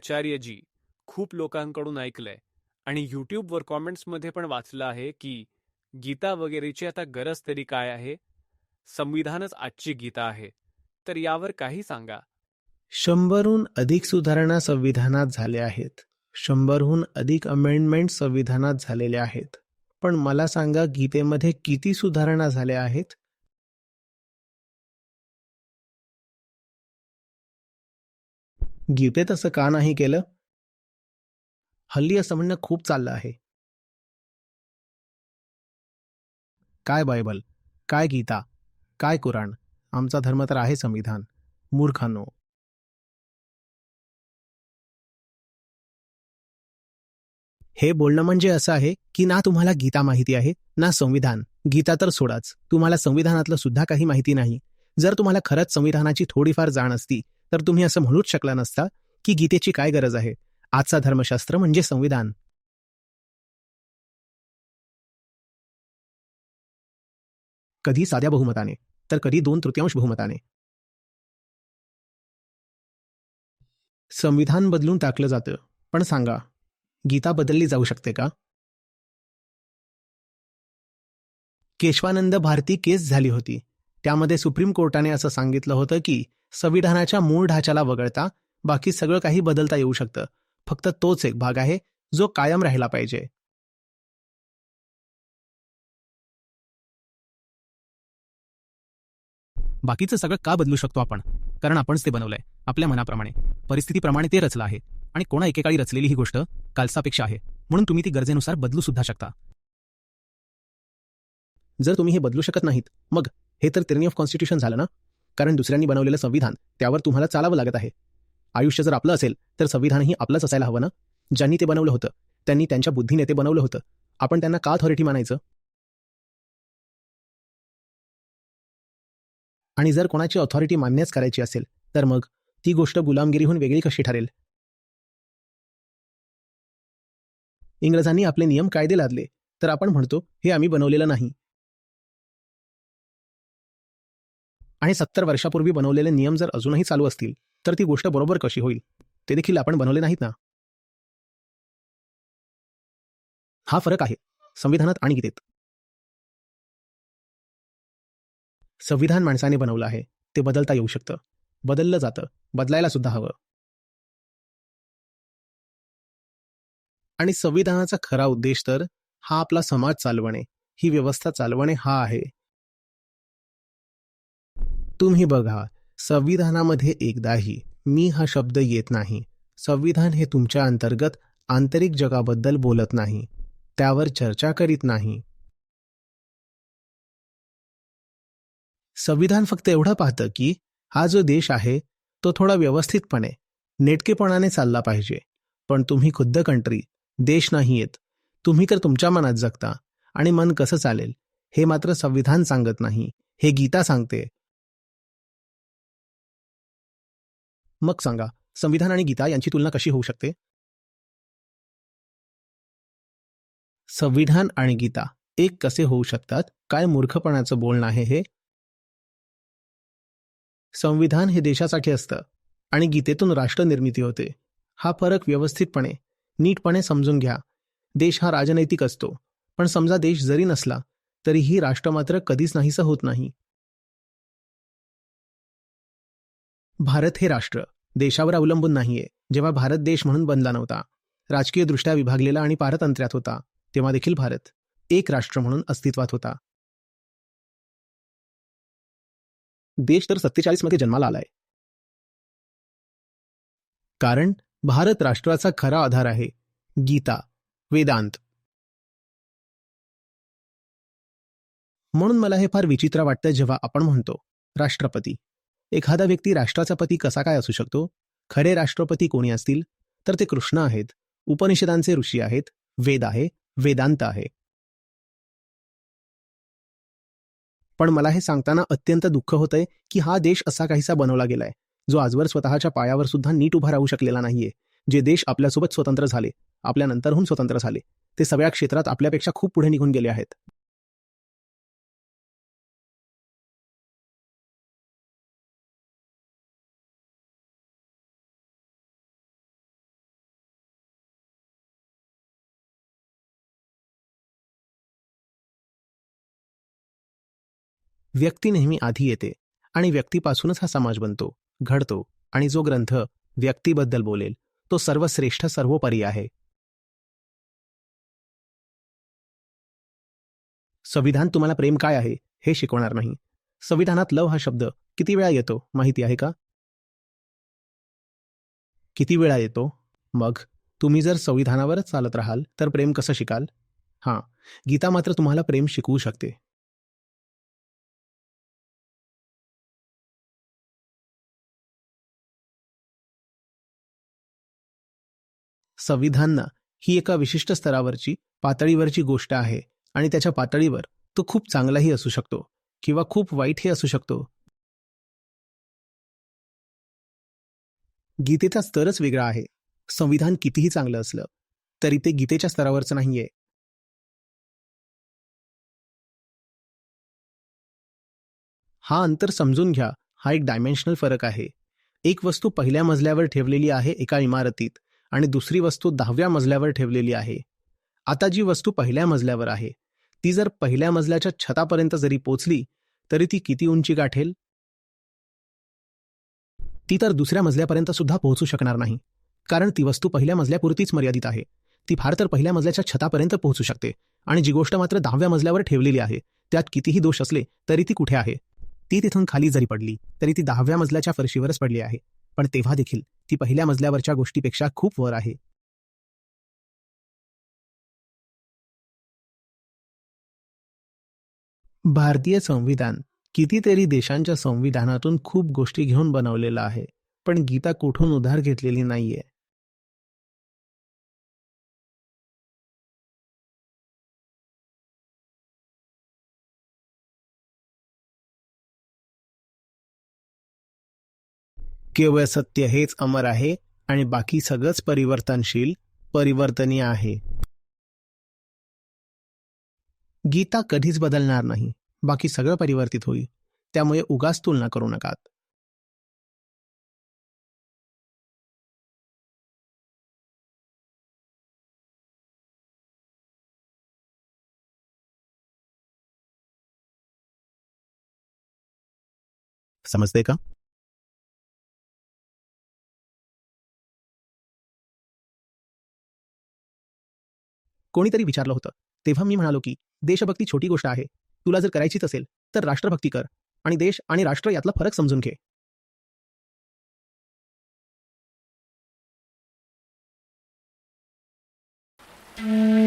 आचार्यजी खूप लोकांकडून ऐकलंय आणि युट्यूबवर कॉमेंट्समध्ये पण वाचलं आहे की गीता वगैरेची आता गरज तरी काय आहे? संविधानच आजची गीता आहे. तर यावर काही सांगा. शंभरहून अधिक सुधारणा संविधानात झाल्या आहेत. शंभरहून अधिक अमेंडमेंट संविधानात झालेल्या आहेत. पण मला सांगा गीतेमध्ये किती सुधारणा झाल्या आहेत? गीते तसं का नाही केलं? हल्ली असं म्हणणं खूप चाललं आहे. काय बायबल? काय गीता? काय कुराण? आमचा धर्म तर आहे संविधान. मूर्खांनो. हे बोलणं म्हणजे असं आहे की ना तुम्हाला गीता माहिती आहे ना संविधान. गीता तर सोडाच. तुम्हाला संविधानातलं सुद्धा काही माहिती नाही. जर तुम्हाला खरंच संविधानाची थोडीफार जाण असती तर तुम्ही असं म्हणूच शकला नसता की गीतेची काय गरज आहे? आजचा धर्मशास्त्र म्हणजे संविधान. कधी साध्या बहुमताने तर कधी दोन तृतीयांश बहुमताने. संविधान बदलून टाकलं जातं पण सांगा गीता बदलली जाऊ शकते का? केशवानंद भारती केस झाली होती. त्यामध्ये सुप्रीम कोर्टाने असं सांगितलं होतं की संविधानाच्या मूळ ढाच्याला वगळता बाकी सगळं काही बदलता येऊ शकतं. फक्त तोच एक भाग आहे जो कायम राहिला पाहिजे. बाकीचं सगळं का बदलू शकतो आपण? कारण आपणच ते बनवलंय आपल्या मनाप्रमाणे. परिस्थितीप्रमाणे ते रचलं आहे. आणि कोणा एकेकाळी रचलेली ही गोष्ट कालसापेक्षा आहे. म्हणून तुम्ही ती गरजेनुसार बदलू सुद्धा शकता. जर तुम्ही हे बदलू शकत नाहीत मग हे तर तिरणी ऑफ कॉन्स्टिट्यूशन झालं ना? कारण दुसऱ्यांनी बनवलेलं संविधान त्यावर तुम्हाला चालावं लागत आहे. आयुष्य जर आपलं असेल तर संविधानही आपलंच असायला हवं ना? ज्यांनी ते बनवलं होतं त्यांनी त्यांच्या बुद्धीने ते बनवलं होतं. आपण त्यांना का अथॉरिटी मानायचं? आणि जर कोणाची ऑथॉरिटी मान्यच करायची असेल तर मग ती गोष्ट गुलामगिरीहून वेगळी कशी ठरेल? इंग्रजांनी आपले नियम कायदे लादले तर आपण म्हणतो हे आम्ही बनवलेलं नाही. आणि सत्तर वर्षापूर्वी बनवलेले नियम जर अजूनही चालू असतील तर ती गोष्ट बरोबर कशी होईल? ते देखील आपण बनवले नाहीत ना? हा फरक आहे. संविधानात आणि गीतेत. संविधान माणसाने बनवलं आहे. ते बदलता येऊ शकतं. बदललं जातं. बदलायला सुद्धा हवं. आणि संविधानाचा खरा उद्देश तर हा आपला समाज चालवणे. ही व्यवस्था चालवणे हा आहे. तुम्ही बघा संविधानामध्ये एकदाही मी हा शब्द येत नाही. संविधान हे तुमच्या अंतर्गत आंतरिक जगाबद्दल बोलत नाही. त्यावर चर्चा करीत नाही. संविधान फक्त एवढं पाहतं की हा जो देश आहे तो थोडा व्यवस्थितपणे नेटकेपणाने चालला पाहिजे. पण तुम्ही खुद्द कंट्री देश नाही येत. तुम्ही तर तुमच्या मनात जगता आणि मन कसं चालेल हे मात्र संविधान सांगत नाही. हे गीता सांगते. मग सांगा संविधान आणि गीता यांची तुलना कशी होऊ शकते? संविधान आणि गीता एक कसे होऊ शकतात? काय मूर्खपणाचं बोलणं आहे हे? संविधान हे देशासाठी असतं आणि गीतेतून राष्ट्र निर्मिती होते. हा फरक व्यवस्थितपणे नीटपणे समजून घ्या. देश हा राजनैतिक असतो पण समजा देश जरी नसला तरीही राष्ट्र मात्र कधीच नाहीसं होत नाही. भारत हे राष्ट्र. देशावर अवलंबून नाहीये. जेव्हा भारत देश म्हणून बनला नव्हता राजकीयदृष्ट्या विभागलेला आणि पारतंत्र्यात होता तेव्हा देखील भारत एक राष्ट्र म्हणून अस्तित्वात होता. देश तर सत्तेचाळीसमध्ये जन्माला आलाय. कारण भारत राष्ट्राचा खरा आधार आहे. गीता वेदांत. म्हणून मला हे फार विचित्र वाटतं जेव्हा आपण म्हणतो राष्ट्रपती. एखादा व्यक्ती राष्ट्राचा पती कसा काय असू शकतो? खरे राष्ट्रपती कोणी असतील? तर ते कृष्ण आहेत. उपनिषदांचे ऋषी आहेत. वेद आहे. वेदांत आहे. पण मला हे सांगताना अत्यंत दुःख होतंय की हा देश असा काहीसा बनवला गेलाय जो आजवर स्वतःच्या पायावर सुद्धा नीट उभा राहू शकलेला नाहीये. जे देश आपल्यासोबत स्वतंत्र झाले आपल्या नंतरहून स्वतंत्र झाले ते सगळ्या क्षेत्रात आपल्यापेक्षा खूप पुढे निघून गेले आहेत. व्यक्ती नेहमी आधी येते आणि व्यक्तीपासूनच हा समाज बनतो घडतो आणि जो ग्रंथ व्यक्तीबद्दल बोलेल तो सर्वश्रेष्ठ सर्वोपरी आहे. संविधान तुम्हाला प्रेम काय आहे हे शिकवणार नाही. संविधानात लव हा शब्द किती वेळा येतो माहिती आहे का? किती वेळा येतो? मग तुम्ही जर संविधानावरच चालत राहाल तर प्रेम कसं शिकाल? हां गीता मात्र तुम्हाला प्रेम शिकवू शकते. संविधान ही एका विशिष्ट स्तरावरची पातळीवरची गोष्ट आहे आणि त्याच्या पातळीवर तो खूप चांगलाही असू शकतो किंवा खूप वाईटही असू शकतो. गीतेचा स्तरच वेगळा आहे. संविधान कितीही चांगलं असलं तरी ते गीतेच्या स्तरावरचं नाहीये. हा अंतर समजून घ्या हा एक डायमेन्शनल फरक आहे. एक वस्तू पहिल्या मजल्यावर ठेवलेली आहे एका इमारतीत आणि दुसरी वस्तू दहाव्या मजल्यावर ठेवलेली आहे. आता जी वस्तू पहिल्या मजल्यावर आहे ती जर पहिल्या मजल्याच्या छतापर्यंत जरी पोचली तरी ती किती उंची गाठेल? ती तर दुसऱ्या मजल्यापर्यंत सुद्धा पोहोचू शकणार नाही कारण ती वस्तू पहिल्या मजल्यापुरतीच मर्यादित आहे. ती फार तर पहिल्या मजल्याच्या छतापर्यंत पोहोचू शकते आणि जी गोष्ट मात्र दहाव्या मजल्यावर ठेवलेली आहे त्यात कितीही दोष असले तरी ती कुठे आहे? ती तिथून खाली जरी पडली तरी ती दहाव्या मजल्याच्या फरशीवरच पडली आहे पण तेव्हा देखील ती पहिल्या मजल्यावरच्या गोष्टीपेक्षा खूप वर आहे. भारतीय संविधान कितीतरी देशांच्या संविधानातून खूप गोष्टी घेऊन बनवलेलं आहे पण गीता कुठून उधार घेतलेली नाहीये. केवळ सत्य हेच अमर आहे आणि बाकी सगळंच परिवर्तनशील परिवर्तनीय आहे. गीता कधीच बदलणार नाही. बाकी सगळं परिवर्तित होईल. त्यामुळे उगाच तुलना करू नकात. समजते का? कोणीतरी विचारलं होतं. तेव्हा मी म्हणालो की देशभक्ती छोटी गोष्ट आहे. तुला जर करायचीच असेल तर राष्ट्रभक्ती कर आणि देश आणि राष्ट्र यातला फरक समजून घे. Thank